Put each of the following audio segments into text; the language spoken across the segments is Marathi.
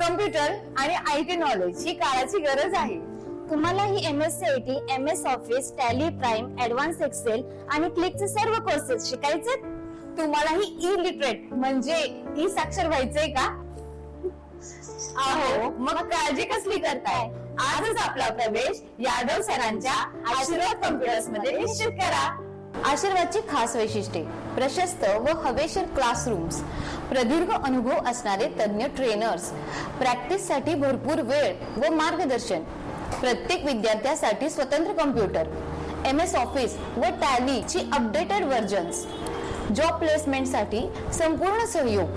कम्प्युटर आणि आय टी नॉलेज ही काळाची गरज आहे. तुम्हाला ही M S C I T M S office Tally Prime advance Excel आणि क्लिकचे सर्व कोर्सेस शिकायचे? तुम्हाला ही ई लिटरेट म्हणजे ई साक्षर व्हायचंय का? अहो मग काळजी कसली करताय? आजच आपला प्रवेश यादव सरांच्या आशीर्वाद कम्प्युटर्समध्ये निश्चित करा. आशीर्वादची खास वैशिष्ट्ये. प्रशस्त व हवेशीर क्लासरूम्स प्रदीर्घ अनुभव असणारे तज्ञ ट्रेनर्स प्रॅक्टिससाठी भरपूर वेळ व मार्गदर्शन. प्रत्येक विद्यार्थ्यासाठी स्वतंत्र कम्प्युटर एम एस ऑफिस व टॅलीची अपडेटेड व्हर्जन्स जॉब प्लेसमेंटसाठी संपूर्ण सहयोग.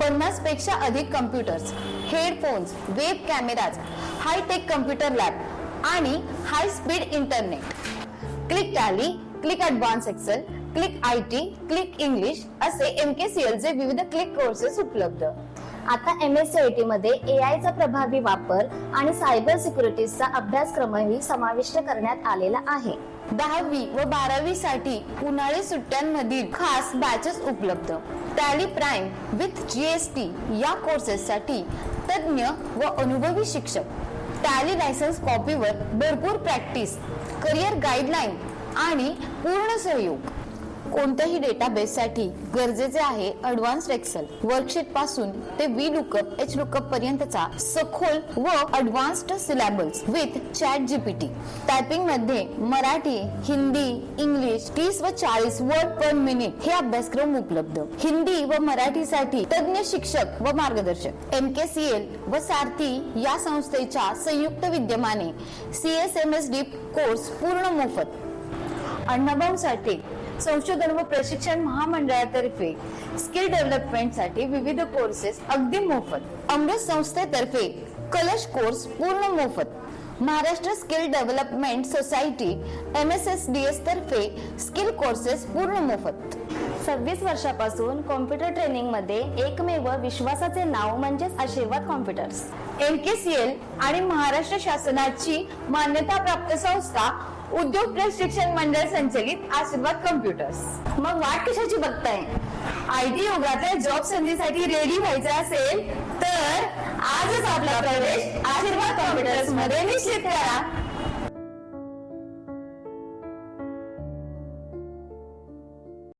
पन्नासपेक्षा अधिक computers headphones web cameras high tech computer lab आणि high speed internet click Tally click advance Excel click I T click English असे एम के सी एल चे विविध क्लिक कोर्सेस उपलब्ध. आता M S C I T मध्ये ए आयचा प्रभावी वापर आणि सायबर सिक्युरिटीजचा अभ्यासक्रमही समाविष्ट करण्यात आलेला आहे. दहावी व बारावी साठी उन्हाळी सुट्ट्यांमधील खास बॅचेस उपलब्ध. टॅली प्राईम विथ जीएसटी या कोर्सेससाठी तज्ज्ञ तज्ञ व अनुभवी शिक्षक. टॅली लायसन्स कॉपीवर भरपूर प्रॅक्टिस करिअर गाईडलाईन आणि पूर्ण सहयोग कोणत्याही डेटाबेससाठी गरजेचे आहे अडव्हान्स एक्सेल वर्कशीटपासून ते वी लुकअप एच लुकअप पर्यंतचा सखोल व advanced syllabus with Chat GPT टायपिंगमध्ये Marathi Hindi English तीस व चाळीस वर्ड पर मिनिट हे अभ्यासक्रम उपलब्ध. हिंदी व मराठीसाठी तज्ञ शिक्षक व मार्गदर्शक. एम के सी एल व सारथी या संस्थेच्या संयुक्त विद्यमाने C S M S D course पूर्ण मोफत. अण्णाभाऊसाठी संशोधन व प्रशिक्षण महामंडळातर्फे स्किल डेव्हलपमेंटसाठी विविध कोर्सेस अगदी मोफत. अमृत संस्थेतर्फे कलश कोर्स पूर्ण मोफत. Maharashtra skill development society M S S D S तर्फे स्किल कोर्सेस पूर्ण मोफत. सव्वीस वर्षापासून कॉम्प्युटर ट्रेनिंगमध्ये एकमेव विश्वासाचे नाव म्हणजेच Ashirwad computers M K C L आणि महाराष्ट्र शासनाची मान्यता प्राप्त संस्था उद्योग प्रशिक्षण मंडळ संचलित आशीर्वाद कम्प्युटर्स मग वाट कशाची बघताय? आयटी युगातल्या जॉब संधीसाठी रेडी व्हायचं असेल तर आजच आपला प्रवेश आशीर्वाद कॉम्प्युटर्समध्ये निश्चित करा.